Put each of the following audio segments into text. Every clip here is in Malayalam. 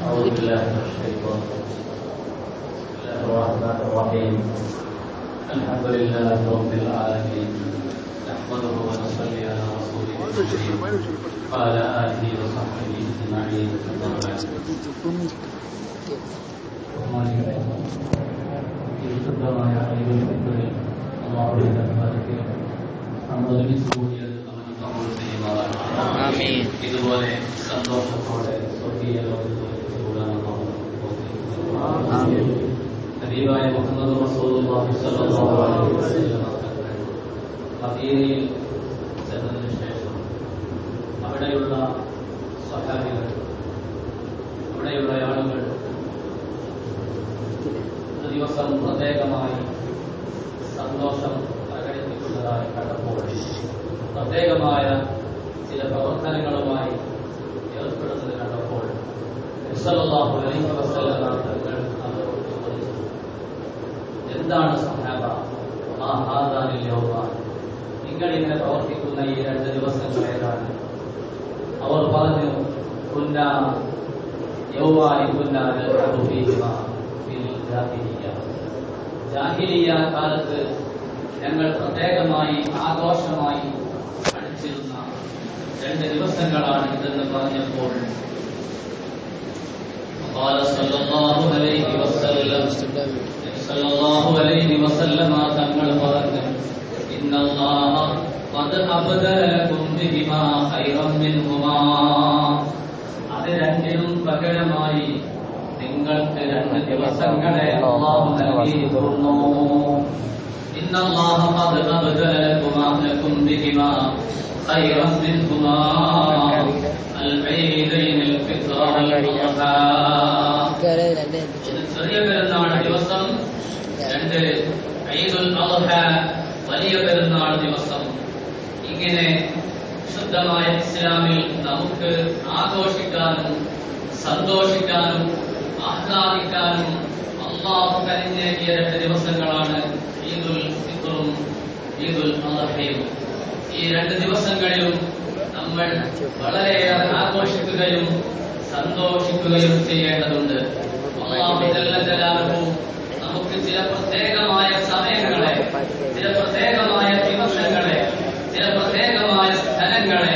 أعوذ بالله من الشيطان بسم الله الرحمن الرحيم الحمد لله رب العالمين نحمده ونصلي على رسوله الكريم وعلى آله وصحبه أجمعين أما بعد. ബഹുമാനികളെ, ഈ വിശുദ്ധമായ ഐദുൽ ഫിത്റിൽ അല്ലാഹുവിന്റെ അനുമതിക്ക് നമ്മൾ ഒരുമിച്ച് കൂടിയത് അവന് കബൂൽ ചെയ്യുമാറാകട്ടെ. ആമീൻ. ഇതുപോലെ സന്തോഷത്തോടെ സ്വർഗീയ ലോകത്ത് ഹബീബായ മുഹമ്മദ് റസൂലുള്ളാഹി സ്വല്ലല്ലാഹു അലൈഹി വസല്ലം മദീനയിൽ ചെന്നതിന് ശേഷം അവിടെയുള്ള സ്വഹാബികൾ അവിടെയുള്ള ആളുകൾ ദിവസം പ്രത്യേകമായി സന്തോഷം പ്രകടിപ്പിക്കുന്നതായി കണ്ടപ്പോൾ പ്രത്യേകമായ ചില പ്രവർത്തനങ്ങളുമായി ഏർപ്പെടുന്നത് കണ്ടപ്പോൾ അലൈഹി വസല്ലം എന്താണ് സഹാബ മാ ഹാദാനിൽ യൗമ നിങ്ങൾ ഇങ്ങനെ പ്രവർത്തിക്കുന്ന ഈ രണ്ട് ദിവസങ്ങൾ ഏതാണ് അവർ പറഞ്ഞു കുന്ന യൗമാനി കുന്ന നൽഅബു ഫീഹിമ ഫിൽ ജാഹിലിയ്യ ജാഹിലിയ കാലത്ത് ഞങ്ങൾ പ്രത്യേകമായി ആഘോഷമായി പഠിച്ചിരുന്ന രണ്ട് ദിവസങ്ങളാണ് ഇതെന്ന് പറഞ്ഞപ്പോൾ قال صلى الله عليه وسلم സല്ലല്ലാഹു അലൈഹി വസല്ലമ തങ്ങൾ പറഞ്ഞു ഇന്നല്ലാഹ ഖദ് ബിമാ ഖൈറൻ മിൻഹുമാ. അത് രണ്ട് ദിവസങ്ങളെ അള്ളാഹു നൽകിയിരുന്നു ഇന്നല്ലാഹ ഖദ് അബ്ദലകും അഹ്ലകും ബിമാ ഖൈറൻ മിൻഹുമാ. ചെറിയ പെരുന്നാൾ ദിവസം ഈദുൽ അദ്ഹ വലിയ പെരുന്നാൾ ദിവസം ഇങ്ങനെ ശുദ്ധമായ ഇസ്ലാമിൽ നമുക്ക് ആഘോഷിക്കാനും സന്തോഷിക്കാനും ആഹ്ലാദിക്കാനും അള്ളാഹു കനിഞ്ഞേക്കിയ രണ്ട് ദിവസങ്ങളാണ് ഈദുൽ ഫിത്തറും ഈദുൽ അദ്ഹയും ഈ രണ്ട് ദിവസങ്ങളിലും നമ്മൾ വളരെയേറെ ആഘോഷിക്കുകയും സന്തോഷിക്കുകയും ചെയ്യേണ്ടതുണ്ട്. അള്ളാഹു ചില പ്രത്യേകമായ സമയങ്ങളെ ചില പ്രത്യേകമായ ദിവസങ്ങളെ ചില പ്രത്യേകമായ സ്ഥലങ്ങളെ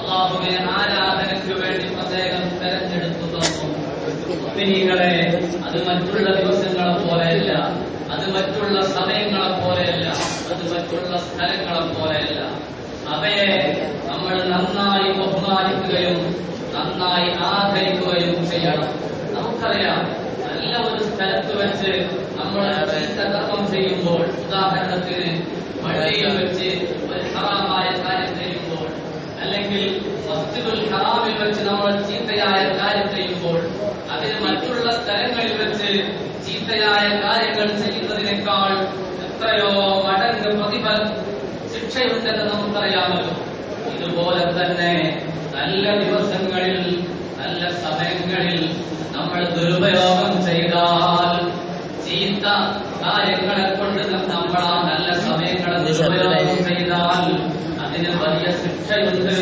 അള്ളാഹുവിനെ ആരാധനയ്ക്ക് വേണ്ടി പ്രത്യേകം തെരഞ്ഞെടുത്തു തന്നു മുഅ്മിനീങ്ങളെ അത് മറ്റുള്ള ദിവസങ്ങളെ പോലെയല്ല. അത് മറ്റുള്ള സമയങ്ങളെ പോലെയല്ല. അത് മറ്റുള്ള സ്ഥലങ്ങളെ പോലെയല്ല. അവയെ നമ്മൾ നന്നായി ബഹുമാനിക്കുകയും നന്നായി ആദരിക്കുകയും ചെയ്യണം. നമുക്കറിയാം നല്ല ഒരു സ്ഥലത്ത് വെച്ച് നമ്മൾ കർമ്മം ചെയ്യുമ്പോൾ ഉദാഹരണത്തിന് പള്ളിയിൽ വെച്ച് ഒരു ഹറാമായ കാര്യം ചെയ്യുമ്പോൾ അല്ലെങ്കിൽ മസ്ജിദുൽ ഹറാമിൽ വെച്ച് നമ്മൾ ചീത്തയായ കാര്യം ചെയ്യുമ്പോൾ അതിന് മറ്റുള്ള സ്ഥലങ്ങളിൽ വെച്ച് ചീത്തയായ കാര്യങ്ങൾ ചെയ്യുന്നതിനേക്കാൾ എത്രയോ മടങ്ങ് പ്രതിഫലം ശിക്ഷയുണ്ടെന്ന് നമുക്കറിയാമല്ലോ. ഇതുപോലെ തന്നെ നല്ല ദിവസങ്ങളിൽ നല്ല സമയങ്ങളിൽ നമ്മൾ ദുരുപയോഗം ചെയ്താൽ ചീത്ത കാര്യങ്ങളെ കൊണ്ട് നമ്മൾ ആ നല്ല സമയങ്ങളെ ദുരുപയോഗം ചെയ്താൽ അതിന് വലിയ ശിക്ഷയുണ്ട്.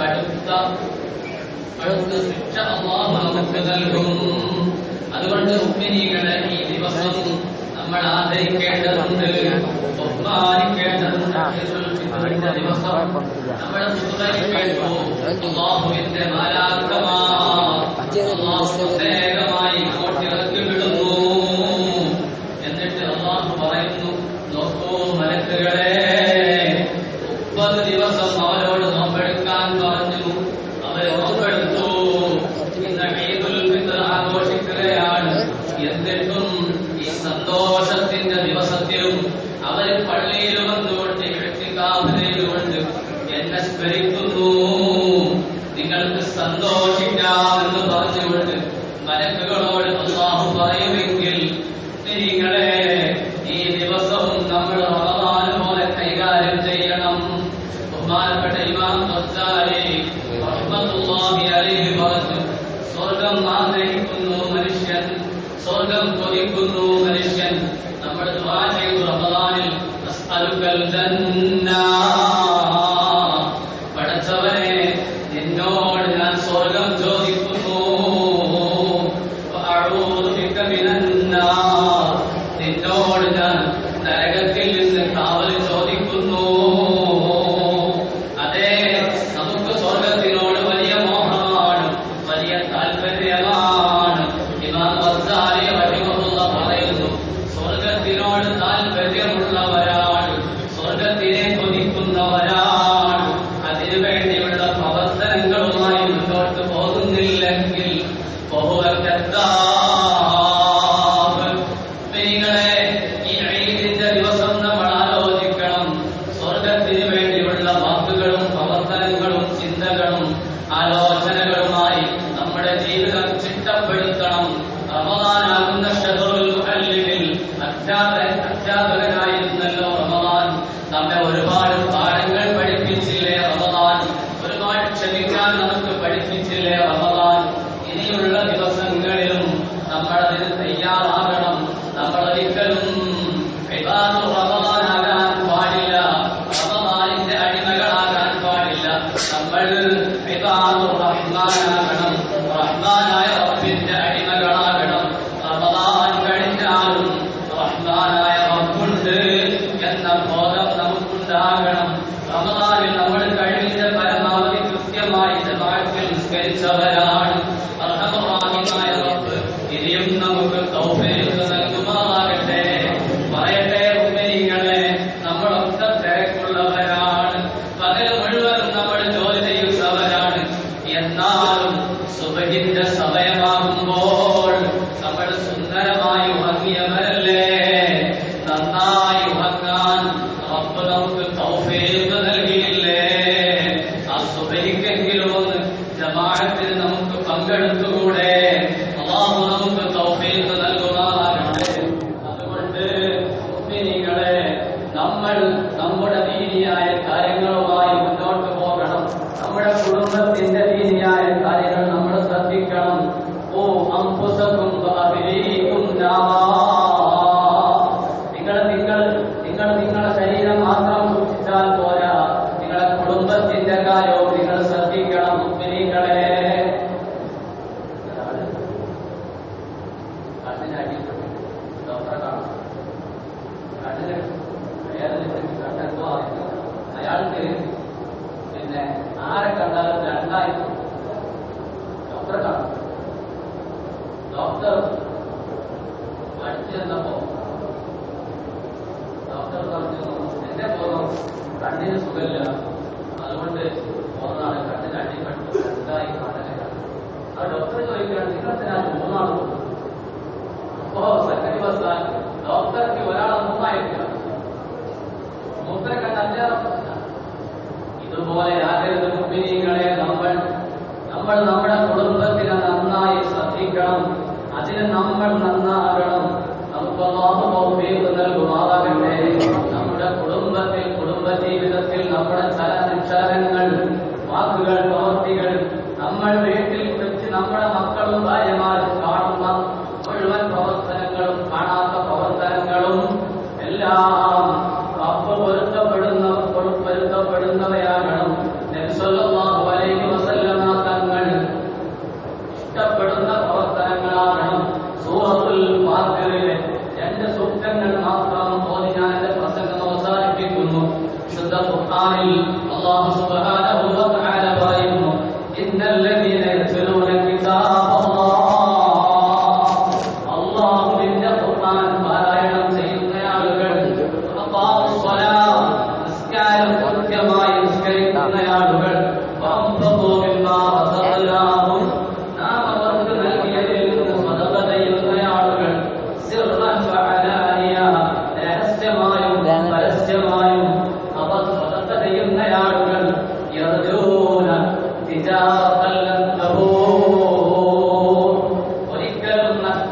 കടുത്ത കടുത്ത ശിക്ഷ അള്ളാഹു നമുക്ക് നൽകും. അതുകൊണ്ട് ഉമ്മിനികളെ ഈ ദിവസം നമ്മൾ ആദരിക്കേണ്ടതുണ്ട്. ബഹുമാനിക്കേണ്ടതുണ്ട് ദിവസം നമ്മൾ കേട്ടു അള്ളാഹുവിന്റെ മാലാഖമാർ അള്ളാഹു സ്വർഗം ആഗ്രഹിക്കുന്നു മനുഷ്യൻ. സ്വർഗം കൊതിക്കുന്നു മനുഷ്യൻ. നമ്മൾ ദുആ ചെയ്തു റമദാനിൽ അസ്അലുക്കൽ ജന്ന ഇനിയും നമുക്ക് So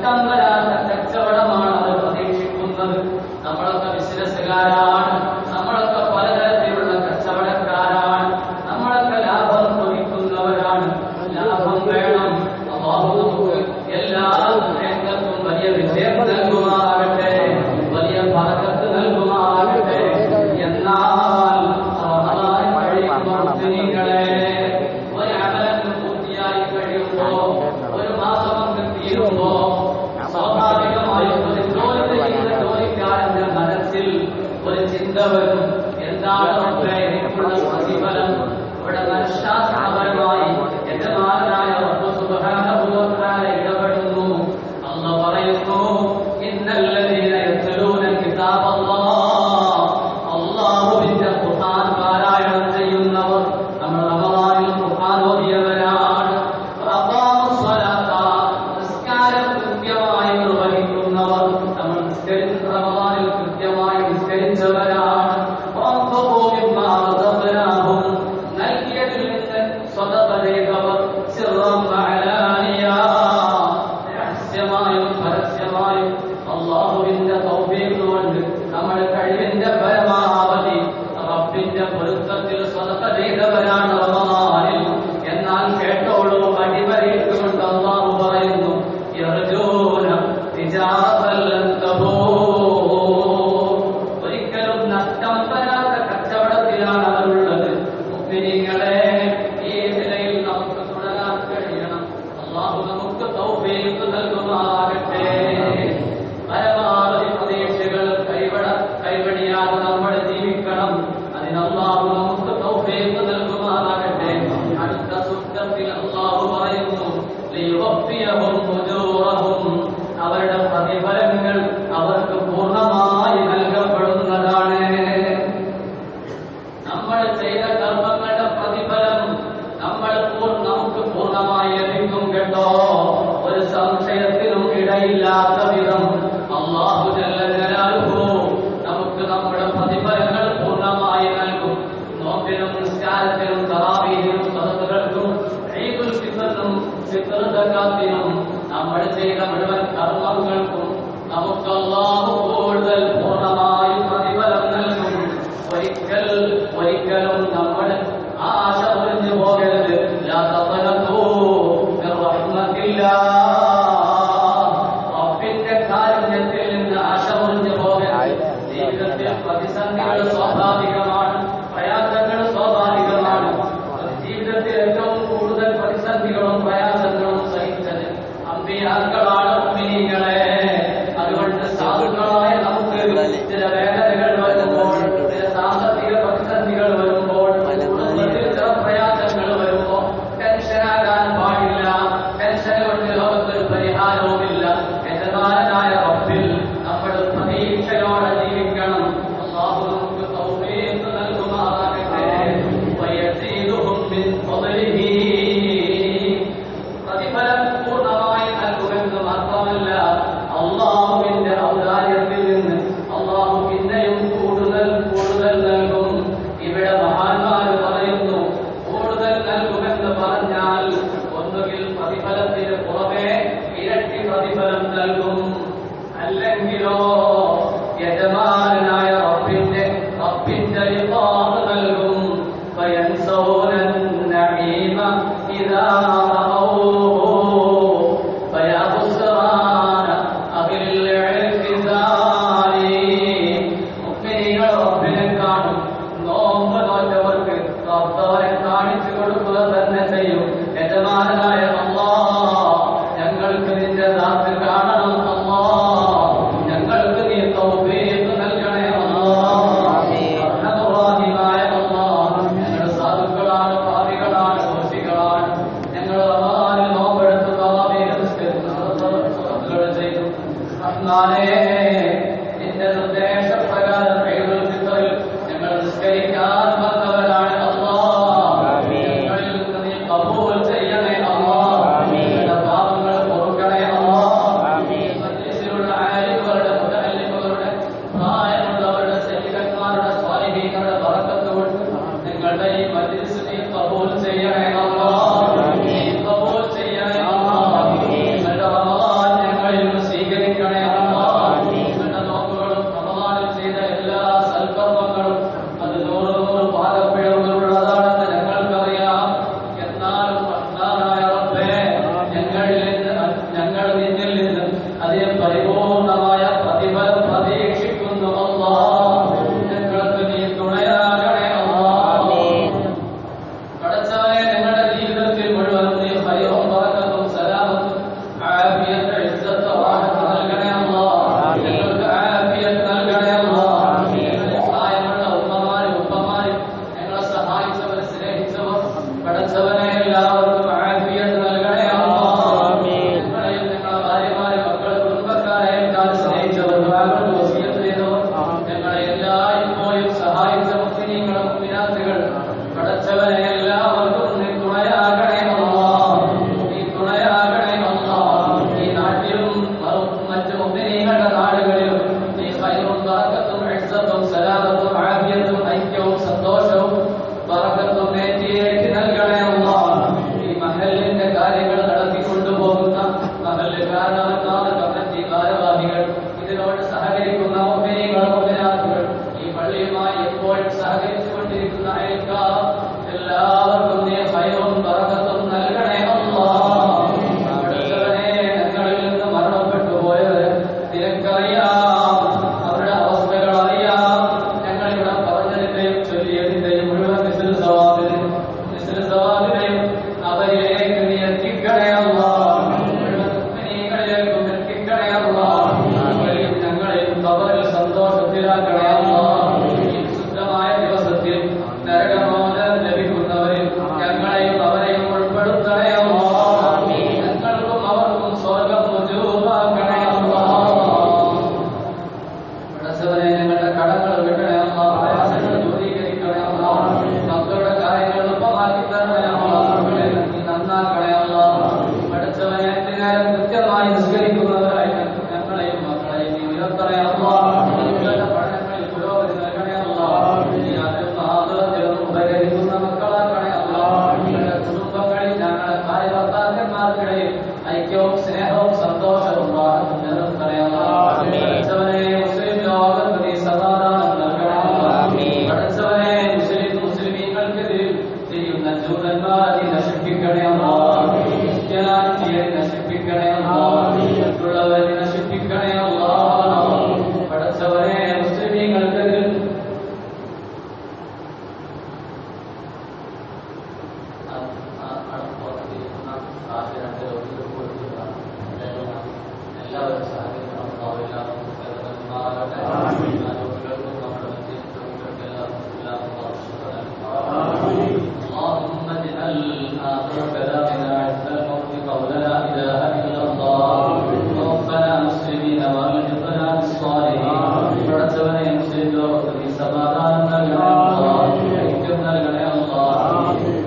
Sangara എന്താണ് റബ്ബേ എനിക്കുള്ള പ്രതിഫലം ഇവിടെ മനഃശാസ്ത്രപരമായി എന്റെ മാറനായ தராவீரும் சதந்திரனுக்கும் ஐதுல் சித்தனும் சித்தன தக்காத்தினும் நாம் படிச்ச இடம் விடுவன் கரும Amin.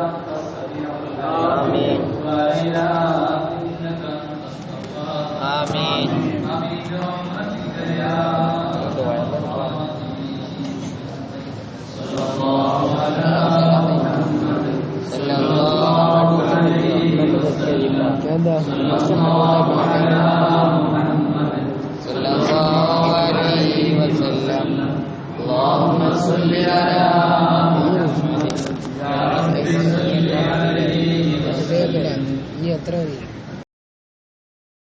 tanto